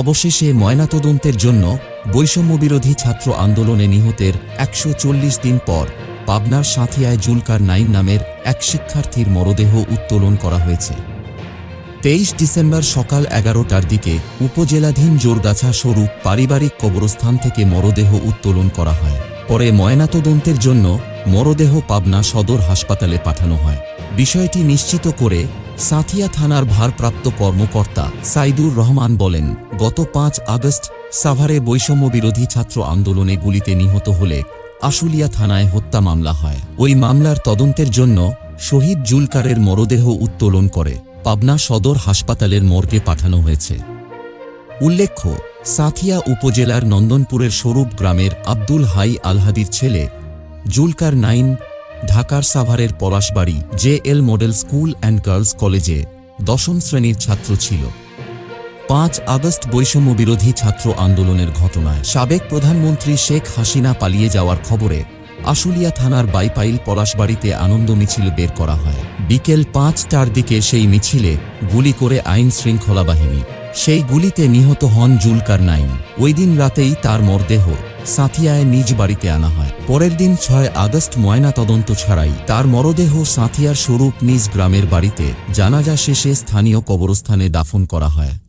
অবশেষে ময়নাতদন্তের জন্য বৈষম্যবিরোধী ছাত্র আন্দোলনে নিহতের একশো চল্লিশ দিন পর পাবনার সাঁথিয়ায় জুলকার নাইম নামের এক শিক্ষার্থীর মরদেহ উত্তোলন করা হয়েছে। তেইশ ডিসেম্বর সকাল এগারোটার দিকে উপজেলাধীন জোরগাছা স্বরূপ পারিবারিক কবরস্থান থেকে মরদেহ উত্তোলন করা হয়। পরে ময়নাতদন্তের জন্য মরদেহ পাবনা সদর হাসপাতালে পাঠানো হয়। বিষয়টি নিশ্চিত করে সাথিয়া থানার ভারপ্রাপ্ত কর্মকর্তা সাইদুর রহমান বলেন, গত পাঁচ আগস্ট সাভারে বৈষম্যবিরোধী ছাত্র আন্দোলনে গুলিতে নিহত হলে আশুলিয়া থানায় হত্যা মামলা হয়। ওই মামলার তদন্তের জন্য শহীদ জুলকারের মরদেহ উত্তোলন করে পাবনা সদর হাসপাতালের মর্গে পাঠানো হয়েছে। উল্লেখ্য, সাথিয়া উপজেলার নন্দনপুরের স্বরূপ গ্রামের আব্দুল হাই আলহাদির ছেলে জুলকার নাইন ঢাকার সাভারের Palashbari J L model school and girls কলেজে দশম শ্রেণির ছাত্র ছিল। পাঁচ আগস্ট বৈষম্য বিরোধী ছাত্র আন্দোলনের ঘটনায় সাবেক প্রধানমন্ত্রী শেখ হাসিনা পালিয়ে যাওয়ার খবরে আশুলিয়া থানার বাইপাইল পলাশবাড়িতে আনন্দ মিছিল বের করা হয়। বিকেল পাঁচটার দিকে সেই মিছিলে গুলি করে আইন শৃঙ্খলা বাহিনী। সেই গুলিতে নিহত হন জুলকার নাইন ওই দিন রাতেই তার মরদেহ সাঁথিয়ায় নিজ বাড়িতে আনা হয়। পরের দিন ছয় আগস্ট ময়না তদন্ত ছাড়াই তার মরদেহ সাঁথিয়ার স্বরূপ নিজ গ্রামের বাড়িতে জানাজা শেষে স্থানীয় কবরস্থানে দাফন করা হয়।